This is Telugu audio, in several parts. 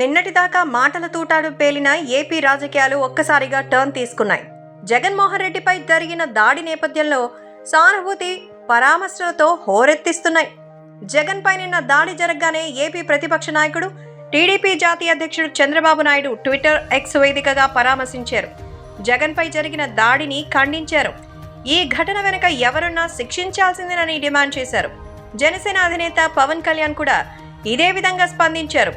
నిన్నటిదాకా మాటల తూటాడు పేలిన ఏపీ రాజకీయాలు ఒక్కసారిగా టర్న్ తీసుకున్నాయి. జగన్మోహన్ రెడ్డిపై జరిగిన దాడి నేపథ్యంలో సానుభూతి పరామర్శలతో హోరెత్తిస్తున్నాయి. జగన్ పై నిన్న దాడి జరగగానే ఏపీ ప్రతిపక్ష నాయకుడు టీడీపీ జాతీయ అధ్యక్షుడు చంద్రబాబు నాయుడు ట్విట్టర్ ఎక్స్ వేదికగా పరామర్శించారు. జగన్పై జరిగిన దాడిని ఖండించారు. ఈ ఘటన వెనుక ఎవరున్నా శిక్షించాల్సిందేనని డిమాండ్ చేశారు. జనసేన అధినేత పవన్ కళ్యాణ్ కూడా ఇదే విధంగా స్పందించారు.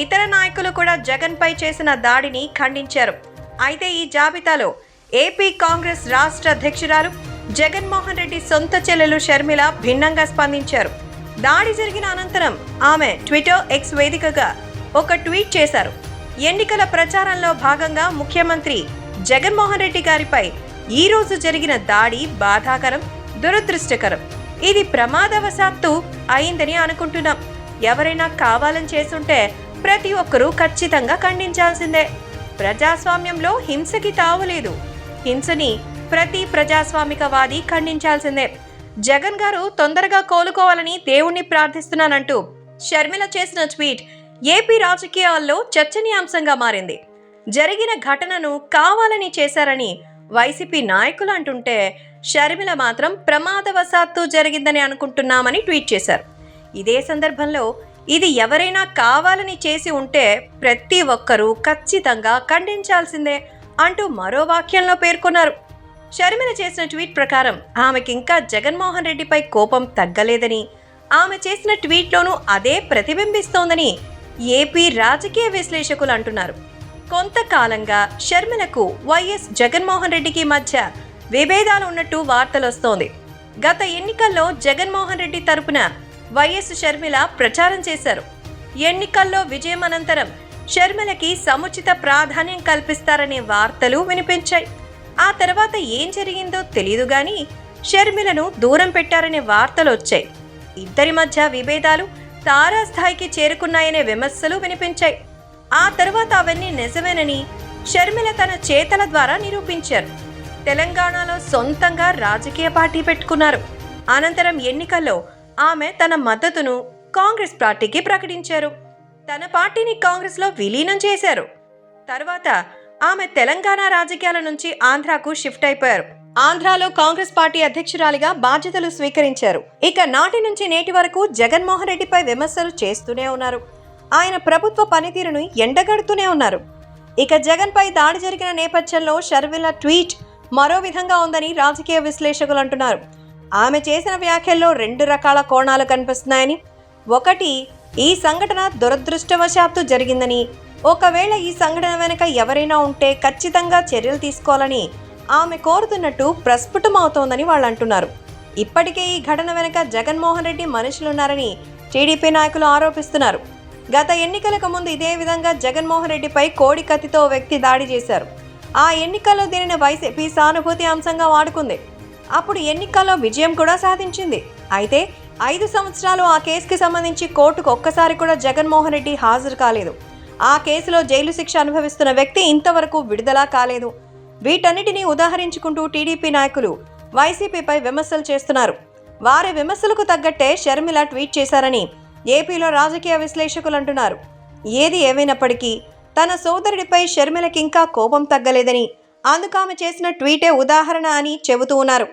ఇతర నాయకులు కూడా జగన్ పై చేసిన దాడిని ఖండించారు. అయితే ఈ జాబితాలో ఏపీ కాంగ్రెస్ రాష్ట్ర అధ్యక్షురాలు జగన్మోహన్ రెడ్డి సొంత చెల్లెలు షర్మిల భిన్నంగా స్పందించారు. దాడి జరిగిన అనంతరం ఆమె ట్విట్టర్ ఎక్స్ వేదికగా ఒక ట్వీట్ చేశారు. ఎన్నికల ప్రచారంలో భాగంగా ముఖ్యమంత్రి జగన్మోహన్ రెడ్డి గారిపై ఈ రోజు జరిగిన దాడి బాధాకరం దురదృష్టకరం. ఇది ప్రమాదవశాత్తు అయిందని అనుకుంటున్నాం. ఎవరైనా కావాలని చేసుంటే ప్రతి ఒక్కరూ ఖచ్చితంగా ఖండించాల్సిందే. ప్రజాస్వామ్యంలో హింసకి తావులేదు. హింసని ప్రతి ప్రజాస్వామికవాది ఖండించాల్సిందే. జగన్ గారు తొందరగా కోలుకోవాలని దేవుణ్ణి ప్రార్థిస్తున్నానంటూ షర్మిల చేసిన ట్వీట్ ఏపీ రాజకీయాల్లో చర్చనీయాంశంగా మారింది. జరిగిన ఘటనను కావాలని చేశారని వైసీపీ నాయకులు అంటుంటే షర్మిల మాత్రం ప్రమాదవశాత్తు జరిగిందని అనుకుంటున్నామని ట్వీట్ చేశారు. ఇదే సందర్భంలో ఇది ఎవరైనా కావాలని చేసి ఉంటే ప్రతి ఒక్కరూ ఖచ్చితంగా ఖండించాల్సిందే అంటూ మరో వాక్యంలో పేర్కొన్నారు. షర్మిల చేసిన ట్వీట్ ప్రకారం ఆమెకింకా జగన్మోహన్ రెడ్డిపై కోపం తగ్గలేదని ఆమె చేసిన ట్వీట్లోనూ అదే ప్రతిబింబిస్తోందని ఏపీ రాజకీయ విశ్లేషకులు అంటున్నారు. కొంతకాలంగా షర్మిలకు వైఎస్ జగన్మోహన్ రెడ్డికి మధ్య విభేదాలు ఉన్నట్టు వార్తలొస్తోంది. గత ఎన్నికల్లో జగన్మోహన్ రెడ్డి తరపున వైఎస్ షర్మిల ప్రచారం చేశారు. ఎన్నికల్లో విజయం అనంతరం షర్మిలకి సముచిత ప్రాధాన్యం కల్పిస్తారనే వార్తలు వినిపించాయి. ఆ తర్వాత ఏం జరిగిందో తెలియదు గాని షర్మిలను దూరం పెట్టారనే వార్తలు వచ్చాయి. ఇద్దరి మధ్య విభేదాలు తారాస్థాయికి చేరుకున్నాయనే విమర్శలు వినిపించాయి. ఆ తర్వాత అవన్నీ నిజమేనని షర్మిల తన చేతల ద్వారా నిరూపించారు. తెలంగాణలో సొంతంగా రాజకీయ పార్టీ పెట్టుకున్నారు. అనంతరం ఎన్నికల్లో ఆమె తన మద్దతును కాంగ్రెస్ పార్టీకి ప్రకటించారు. తన పార్టీని కాంగ్రెస్లో విలీనం చేశారు. తర్వాత ఆమె తెలంగాణ రాజకీయాల నుంచి ఆంధ్రాకు షిఫ్ట్ అయిపోయారు. ఆంధ్రాలో కాంగ్రెస్ పార్టీ అధ్యక్షురాలిగా బాధ్యతలు స్వీకరించారు. ఇక నాటి నుంచి నేటి వరకు జగన్మోహన్ రెడ్డిపై విమర్శలు చేస్తూనే ఉన్నారు. ఆయన ప్రభుత్వ పనితీరును ఎండగడుతూనే ఉన్నారు. ఇక జగన్పై దాడి జరిగిన నేపథ్యంలో షర్విల ట్వీట్ మరో విధంగా ఉందని రాజకీయ విశ్లేషకులు అంటున్నారు. ఆమె చేసిన వ్యాఖ్యల్లో రెండు రకాల కోణాలు కనిపిస్తున్నాయని ఒకటి ఈ సంఘటన దురదృష్టవశాత్తు జరిగిందని ఒకవేళ ఈ సంఘటన వెనుక ఎవరైనా ఉంటే ఖచ్చితంగా చర్యలు తీసుకోవాలని ఆమె కోరుతున్నట్టు ప్రస్ఫుటమవుతోందని వాళ్ళు అంటున్నారు ఇప్పటికే ఈ ఘటన వెనుక జగన్మోహన్ రెడ్డి మనుషులున్నారని టీడీపీ నాయకులు ఆరోపిస్తున్నారు. గత ఎన్నికలకు ముందు ఇదే విధంగా జగన్మోహన్ రెడ్డిపై కోడి కత్తితో వ్యక్తి దాడి చేశారు. ఆ ఎన్నికల్లో దీనిని వైసీపీ సానుభూతి అంశంగా వాడుకుంది. అప్పుడు ఎన్నికల్లో విజయం కూడా సాధించింది. అయితే ఐదు సంవత్సరాలు ఆ కేసుకి సంబంధించి కోర్టుకు ఒక్కసారి కూడా జగన్మోహన్ రెడ్డి హాజరు కాలేదు. ఆ కేసులో జైలు శిక్ష అనుభవిస్తున్న వ్యక్తి ఇంతవరకు విడుదల కాలేదు. వీటన్నిటినీ ఉదాహరించుకుంటూ టీడీపీ నాయకులు వైసీపీపై విమర్శలు చేస్తున్నారు. వారి విమర్శలకు తగ్గట్టే షర్మిల ట్వీట్ చేశారని ఏపీలో రాజకీయ విశ్లేషకులు అంటున్నారు. ఏది ఏమైనప్పటికీ తన సోదరుడిపై షర్మిలకి ఇంకా కోపం తగ్గలేదని అందుకు ఆమె చేసిన ట్వీటే ఉదాహరణ అని చెబుతూ ఉన్నారు.